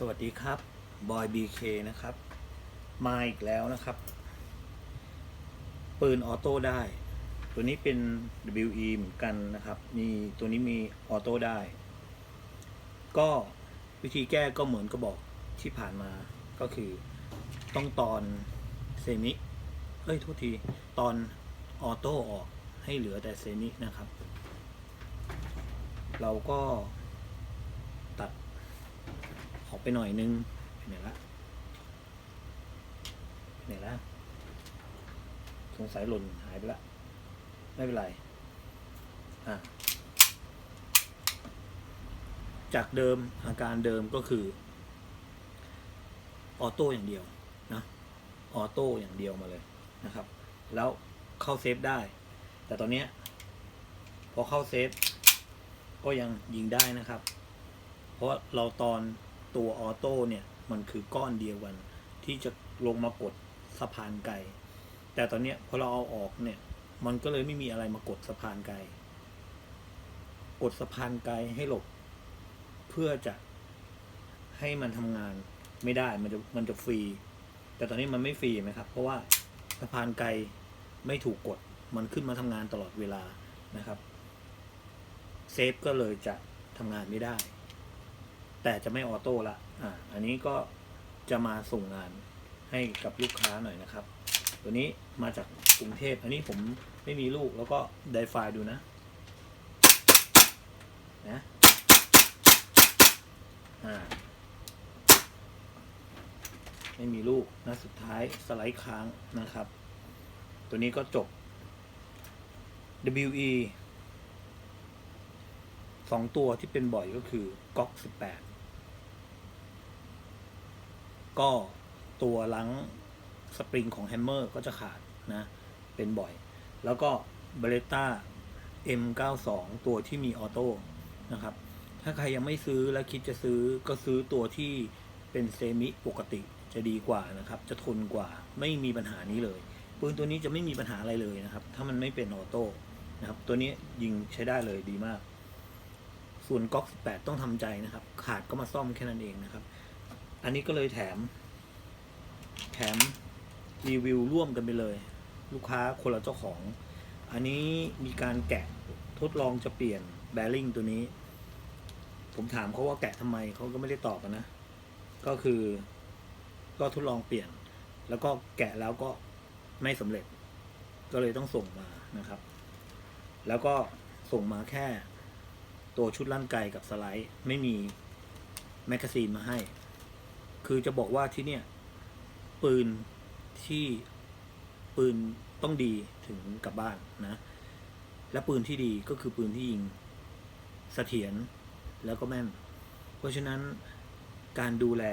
สวัสดีครับบอย BK นะครับ มาอีกแล้วนะครับ ปืนออโต้ได้ ตัวนี้เป็น WE เหมือนกันนะครับ มีตัวนี้มีออโต้ได้ ก็วิธีแก้ก็เหมือนกระบอกที่ผ่านมาก็คือต้องตอนเซมิเอ้ยโทษทีตอนออโต้ออกให้เหลือแต่เซมินะครับ เราก็ตัด ออกไปหน่อยนึงไปไหนละไปไหนละสงสัยหล่นหายไปละ ไม่เป็นไร อะ จากเดิมอาการเดิมก็คือ ออโต้อย่างเดียวนะออโต้อย่างเดียวมาเลยนะครับ แล้วเข้าเซฟได้ แต่ตอนนี้พอเข้าเซฟก็ยังยิงได้นะครับ เพราะเราตอน ตัวออโต้เนี่ยมันคือก้อนเดียวกัน ที่จะลงมากดสะพานไกล แต่ตอนเนี้ยพอเราเอาออกเนี่ย มันก็เลยไม่มีอะไรมากดสะพานไกล กดสะพานไกลให้หลบ เพื่อจะให้มันทำงานไม่ได้มันจะมันจะฟรี แต่ตอนนี้มันไม่ฟรีไหมครับ เพราะว่าสะพานไกลไม่ถูกกด มันขึ้นมาทำงานตลอดเวลานะครับ เซฟก็เลยจะทำงานไม่ได้ แต่จะไม่ออโต้ละอ่าอันนี้ก็จะมาส่งงานให้กับลูกค้าหน่อยนะครับ ตัวนี้มาจากกรุงเทพอันนี้ผมไม่มีลูกแล้วก็ไดไฟล์ดูนะนะอ่าไม่มีลูกนะสุดท้ายสไลด์ค้างนะครับ ตัวนี้ก็จบ WE สองตัวที่เป็นบ่อยก็คือก๊อ ก็ตัวลังสปริงของแฮมเมอร์ก็จะขาดนะ เป็นบ่อย แล้วก็เบเลต้า M92 ตัวที่มีออโต้นะครับ ถ้าใครยังไม่ซื้อและคิดจะซื้อก็ซื้อตัวที่เป็นเซมิปกติจะดีกว่านะครับ จะทนกว่าไม่มีปัญหานี้เลยปืนตัวนี้จะไม่มีปัญหาอะไรเลยนะครับ ถ้ามันไม่เป็นออโต้นะครับ ตัวนี้ยิงใช้ได้เลยดีมาก ส่วนก๊อก18 ต้องทำใจนะครับ ขาดก็มาซ่อมแค่นั้นเองนะครับ อันนี้ก็เลยแถม แถมรีวิวร่วมกันไปเลย ลูกค้าคนละเจ้าของ อันนี้มีการแกะทดลองจะเปลี่ยนแบริ่งตัวนี้ ผมถามเขาว่าแกะทำไมเขาก็ไม่ได้ตอบนะ ก็คือ ก็ทดลองเปลี่ยน แล้วก็แกะแล้วก็ไม่สำเร็จ ก็เลยต้องส่งมานะครับ แล้วก็ส่งมาแค่ตัวชุดลั่นไกกับสไลด์ ไม่มีแมกกาซีนมาให้ คือจะบอกว่าที่เนี่ย ปืนที่ปืนต้องดีถึงกลับบ้านนะ และปืนที่ดีก็คือปืนที่ยิงเสถียรแล้วก็แม่น เพราะฉะนั้นการดูแล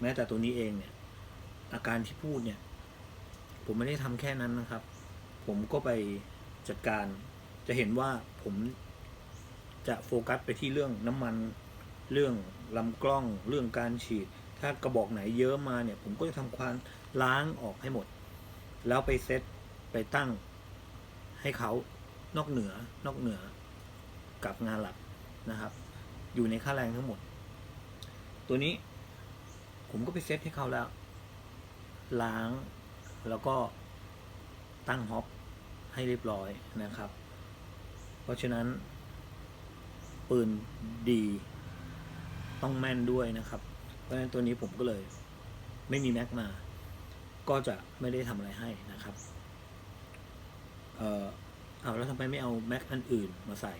แม้แต่ตัวนี้เองเนี่ย อาการที่พูดเนี่ย ผมไม่ได้ทำแค่นั้นนะครับ ผมก็ไปจัดการจะเห็นว่าผมจะโฟกัสไปที่เรื่องน้ำมันเรื่องลำกล้องเรื่องการฉีด ถ้ากระบอกไหนเยอะมาเนี่ย ผมก็จะทำความล้างออกให้หมด แล้วไปเซตไปตั้งให้เขานอกเหนือนอกเหนือกับงานหลักนะครับ อยู่ในค่าแรงทั้งหมด ตัวนี้ผมก็ไปเซตให้เขาแล้ว ล้างแล้วก็ตั้งฮอปให้เรียบร้อยนะครับ เพราะฉะนั้น ปืนดี ต้องแม่นด้วยนะครับ เพราะฉะนั้นตัวนี้ผมก็เลยไม่มีแม็กมา ก็จะไม่ได้ทำอะไรให้นะครับ เออเอาแล้วทำไมไม่เอาแม็กอันอื่นมาใส่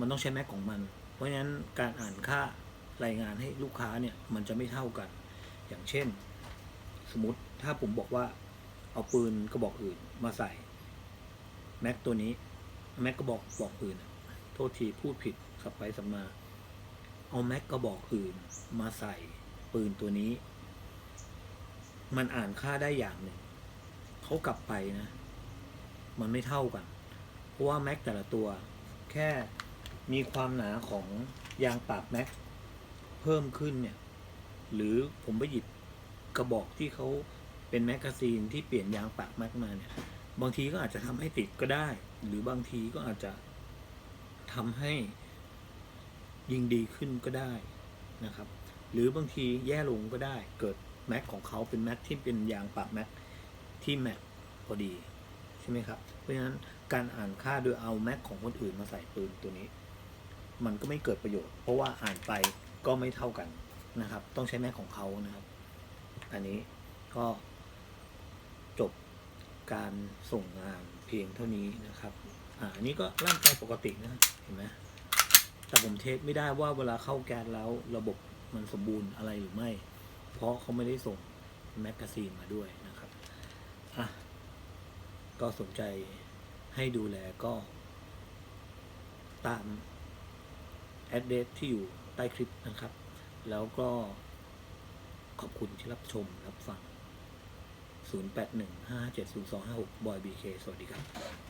มันต้องใช้แม็กของมัน เพราะฉะนั้นการอ่านค่ารายงานให้ลูกค้าเนี่ยมันจะไม่เท่ากัน อย่างเช่น สมมติถ้าผมบอกว่าเอาปืนกระบอกอื่นมาใส่แม็กตัวนี้แม็กกระบอกบอกอื่น โทษทีพูดผิดสับไปสับมา เอาแม็กกระบอกอื่นมาใส่ ปืนตัวนี้ มันอ่านค่าได้อย่างหนึ่งเขากลับไปนะ มันไม่เท่ากัน เพราะว่าแม็กแต่ละตัว แค่มีความหนาของยางปาบแม็กเพิ่มขึ้นเนี่ย หรือผมไปหยิบกระบอกที่เขาเป็นแมกกาซีนที่เปลี่ยนยางปากแม็กมาเนี่ย บางทีก็อาจจะทำให้ติดก็ได้ หรือบางทีก็อาจจะทำให้ยิงดีขึ้นก็ได้นะครับ หรือบางทีแย่ลงก็ได้ เกิดแม็กของเขาเป็นแม็กที่เป็นยางปรับแม็กที่แม็กพอดีใช่ไหมครับ เพราะฉะนั้นการอ่านค่าโดยเอาแม็กของคนอื่นมาใส่ปืนตัวนี้ มันก็ไม่เกิดประโยชน์ เพราะว่าอ่านไปก็ไม่เท่ากันนะครับ ต้องใช้แม็กของเขานะครับ อันนี้ก็จบการส่งงานเพียงเท่านี้นะครับ อ่าอันนี้ก็ร่างกายปกตินะเห็นไหมแต่ผมเทสไม่ได้ว่าเวลาเข้าแก๊สแล้วระบบ มันสมบูรณ์อะไรหรือไม่ เพราะเขาไม่ได้ส่งแมกกาซีนมาด้วยนะครับอะก็สนใจให้ดูแลก็ตามแอดเดสที่อยู่ใต้คลิปนะครับ แล้วก็ขอบคุณที่รับชมรับฟัง 0815570256บอยบีเคสวัสดีครับ